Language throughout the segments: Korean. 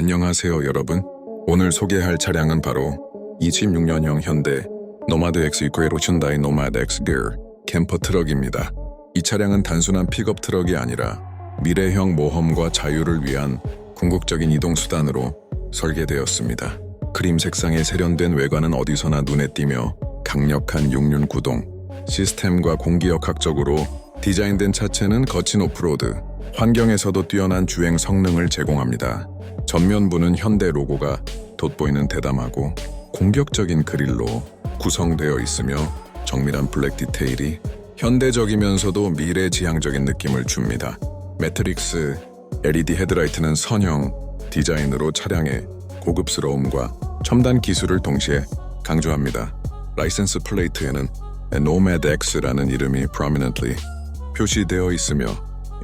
안녕하세요 여러분. 오늘 소개할 차량은 바로 26년형 현대 노마드 X 이코에로 춘다이 노마드 X 길 캠퍼 트럭입니다. 이 차량은 단순한 픽업 트럭이 아니라 미래형 모험과 자유를 위한 궁극적인 이동 수단으로 설계되었습니다. 크림 색상의 세련된 외관은 어디서나 눈에 띄며 강력한 육륜 구동, 시스템과 공기역학적으로 디자인된 차체는 거친 오프로드, 환경에서도 뛰어난 주행 성능을 제공합니다. 전면부는 현대 로고가 돋보이는 대담하고 공격적인 그릴로 구성되어 있으며 정밀한 블랙 디테일이 현대적이면서도 미래지향적인 느낌을 줍니다. 매트릭스 LED 헤드라이트는 선형 디자인으로 차량의 고급스러움과 첨단 기술을 동시에 강조합니다. 라이센스 플레이트에는 Nomad X라는 이름이 prominently 표시되어 있으며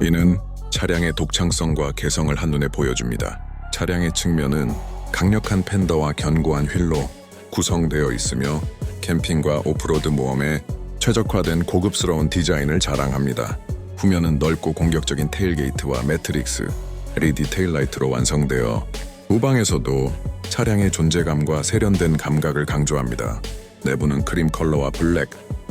이는 차량의 독창성과 개성을 한눈에 보여줍니다. 차량의 측면은 강력한 팬더와 견고한 휠로 구성되어 있으며 캠핑과 오프로드 모험에 최적화된 고급스러운 디자인을 자랑합니다. 후면은 넓고 공격적인 테일게이트와 매트릭스, LED 테일라이트로 완성되어 우방에서도 차량의 존재감과 세련된 감각을 강조합니다. 내부는 크림 컬러와 블랙,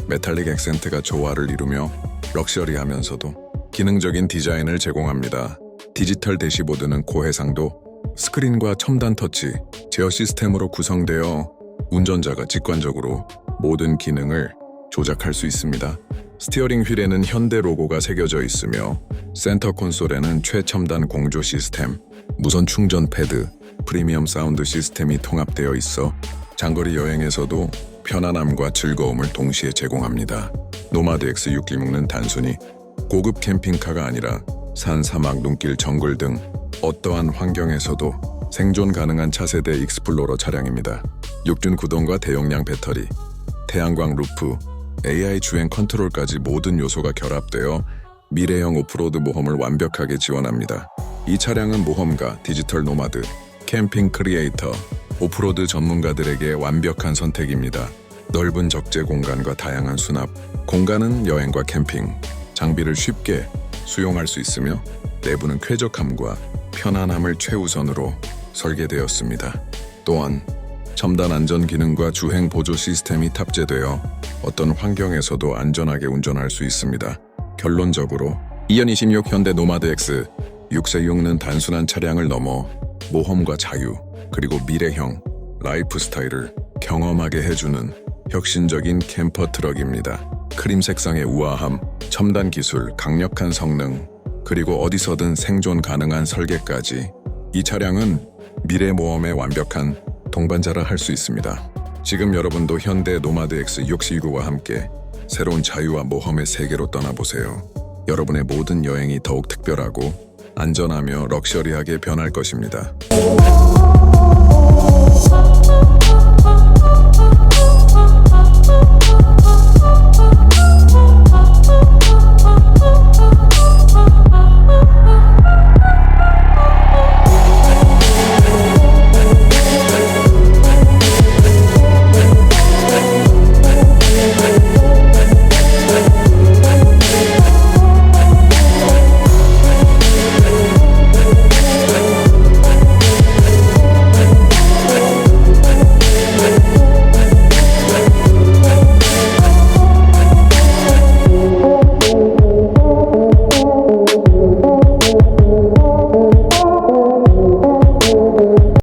메탈릭 액센트가 조화를 이루며 럭셔리하면서도 기능적인 디자인을 제공합니다. 디지털 대시보드는 고해상도, 스크린과 첨단 터치, 제어 시스템으로 구성되어 운전자가 직관적으로 모든 기능을 조작할 수 있습니다. 스티어링 휠에는 현대 로고가 새겨져 있으며 센터 콘솔에는 최첨단 공조 시스템, 무선 충전 패드, 프리미엄 사운드 시스템이 통합되어 있어 장거리 여행에서도 편안함과 즐거움을 동시에 제공합니다. 노마드 X616는 단순히 고급 캠핑카가 아니라 산, 사막, 눈길, 정글 등 어떠한 환경에서도 생존 가능한 차세대 익스플로러 차량입니다. 육륜 구동과 대용량 배터리, 태양광 루프, AI 주행 컨트롤까지 모든 요소가 결합되어 미래형 오프로드 모험을 완벽하게 지원합니다. 이 차량은 모험가, 디지털 노마드, 캠핑 크리에이터, 오프로드 전문가들에게 완벽한 선택입니다. 넓은 적재 공간과 다양한 수납, 공간은 여행과 캠핑, 장비를 쉽게 수용할 수 있으며 내부는 쾌적함과 편안함을 최우선으로 설계되었습니다. 또한 첨단 안전 기능과 주행 보조 시스템이 탑재되어 어떤 환경에서도 안전하게 운전할 수 있습니다. 결론적으로 2026 현대 노마드 X 646는 단순한 차량을 넘어 모험과 자유 그리고 미래형 라이프 스타일을 경험하게 해주는 혁신적인 캠퍼 트럭입니다. 크림 색상의 우아함, 첨단 기술, 강력한 성능, 그리고 어디서든 생존 가능한 설계까지 이 차량은 미래 모험의 완벽한 동반자라 할 수 있습니다. 지금 여러분도 현대 노마드 X 629와 함께 새로운 자유와 모험의 세계로 떠나보세요. 여러분의 모든 여행이 더욱 특별하고 안전하며 럭셔리하게 변할 것입니다.